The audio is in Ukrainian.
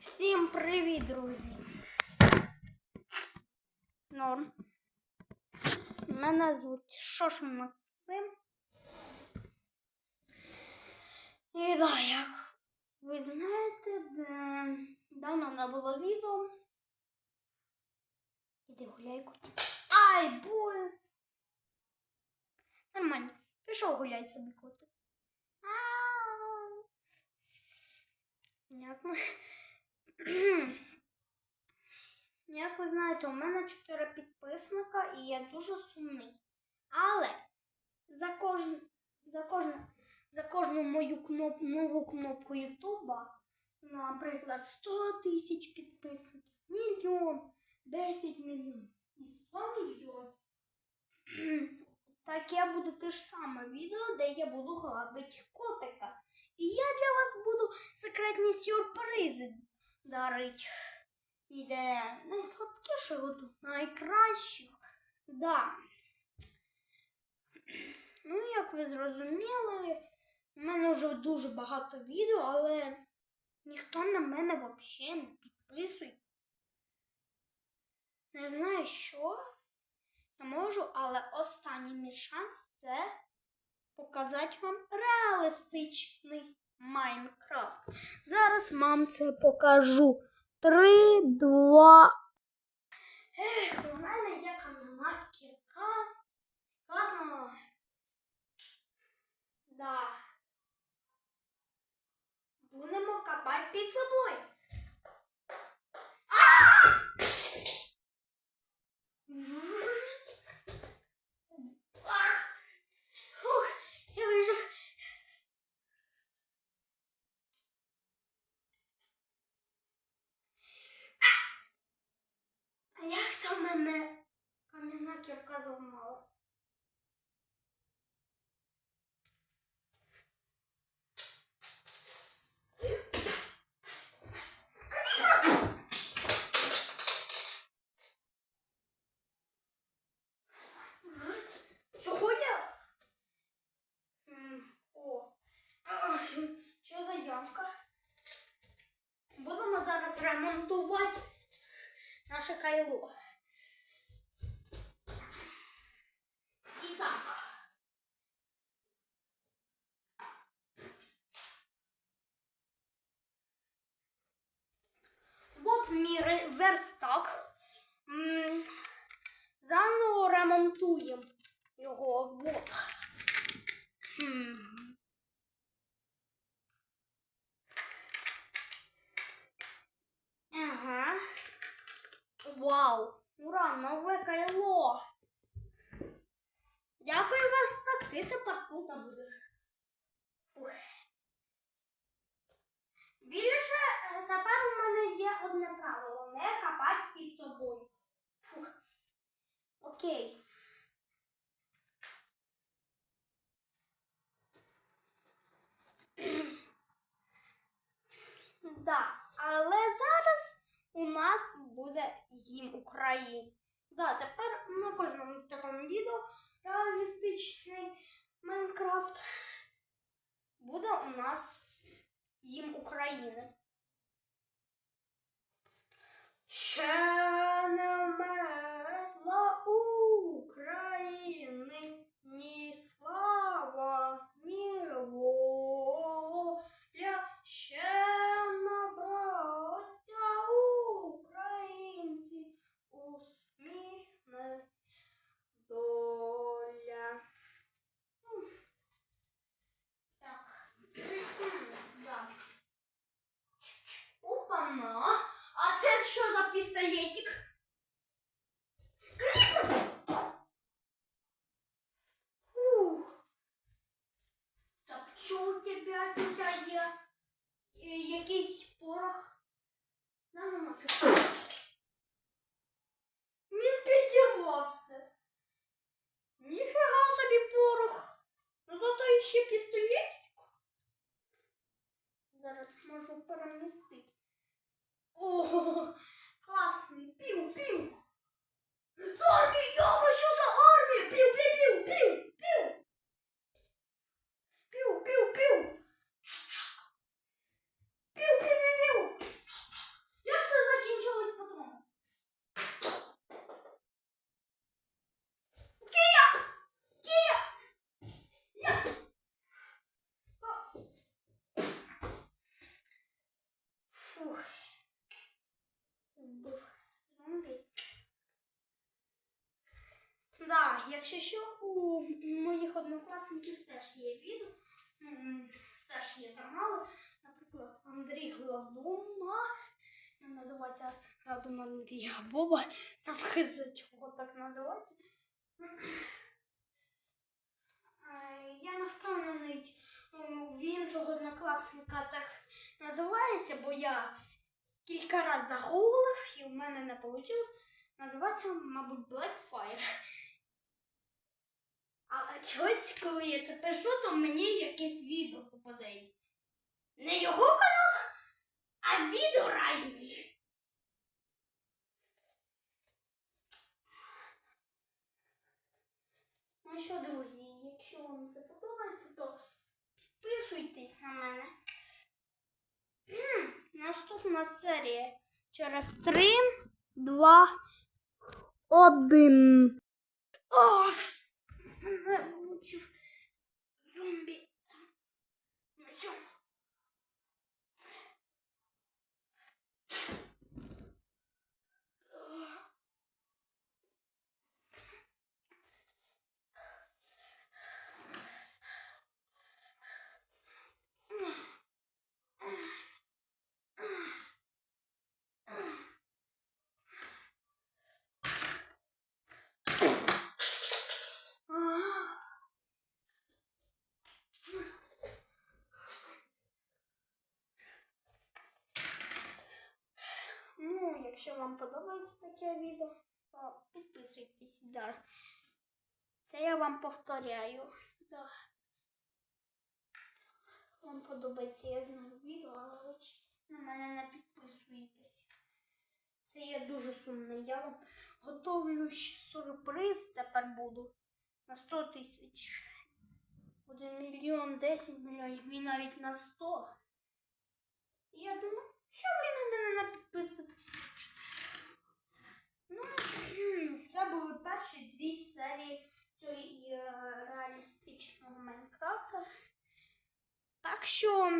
Всім привіт, друзі. Норм. Мене звуть Шошин Максим. І да, як ви знаєте, де давно не було відео. Іди гуляй, котик. Ай, боль! Нормально. Пішов гуляй собі, котик. Понятно. Як ви знаєте, у мене 4 підписника і я дуже сумний. Але за кожну, за кожну, за кожну мою кноп, нову кнопку Ютуба, наприклад, 100 тисяч підписників, мільйон, 10 мільйонів і 100 мільйонів. Так я буду те ж саме відео, де я буду гладити котика. І я для вас буду секретні сюрпризи дарить. Іде найслабкішого до найкращих. Да. Ну, як ви зрозуміли, у мене вже дуже багато відео, але ніхто на мене взагалі не підписує. Не знаю що. Я можу, але останній мій шанс це показати вам реалістичний Майнкрафт. Зараз вам це покажу. Три, два. Ех, у мене є кам'яна кірка. Класно. Да. Будемо копати під собою. А! Фух, я вижив. А як це в мене кам'яна кірка зламалась? Чого я? О, що за ямка? Будемо зараз ремонтувати наше кайло. І так. Вот мій верстак. Заново ремонтуємо його. Вот. Хм. Окей. Да, але зараз у нас буде їм України. Да, тепер на кожному такому відео реалістичний Майнкрафт буде у нас їм України. Ще не мерзла України, ні слава, ні воля, ще на браття українці усміхне доля. Ну, Так. Да. Опа-на! А це що за пістолетик? Ух. Так що у тебе тут є? Е, Якийсь порох? На, ну, на, якщо що, у моїх однокласників теж є відео, теж є канали. Наприклад, Андрій Гладума. Він називається Гладун Андрія Боба. Сам хз чого так називається. Е, Я не впевнений, ну, в іншого однокласника так називається, бо я кілька разів загуглив і в мене не вийшло. Називається, мабуть, Blackfire. Але чогось, коли я це пишу, то мені якесь відео попадається. Не його канал, а відео разні. Ну що, друзі, якщо вам це подобається, то підписуйтесь на мене. Наступна серія через 3, 2, 1. О, 就是 zombie 怎么怎么叫？Якщо вам подобається таке відео, то підписуйтесь, да. Це я вам повторяю. Да. Вам подобається, я знаю відео, але ви на мене не підписуєтесь. Це я дуже сумний. Я вам готовлю ще сюрприз тепер буду на 100 тисяч. Буде мільйон, 10 мільйонів і навіть на 100. І я думаю, що ви на мене не підписуєтесь? Це були перші дві серії е, реалістичного Майнкрафта. Так що